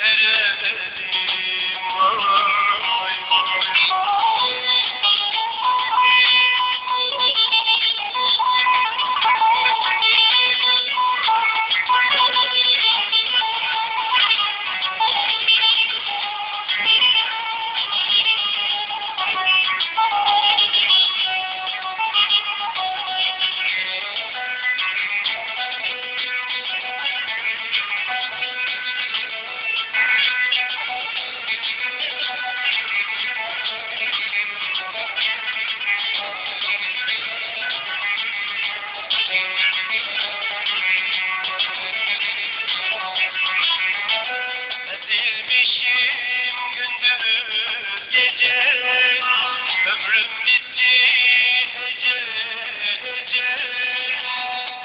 Ezilmişim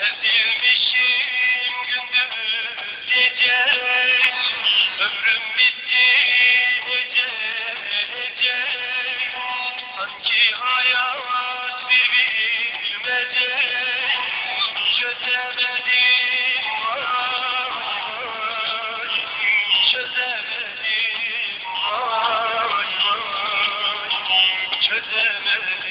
Ezilmişim gündüz gece Ömrüm bitti hece Sanki hayat bir bilmece Çözemedim vay vay Çözemedim Çözemedim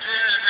Yeah.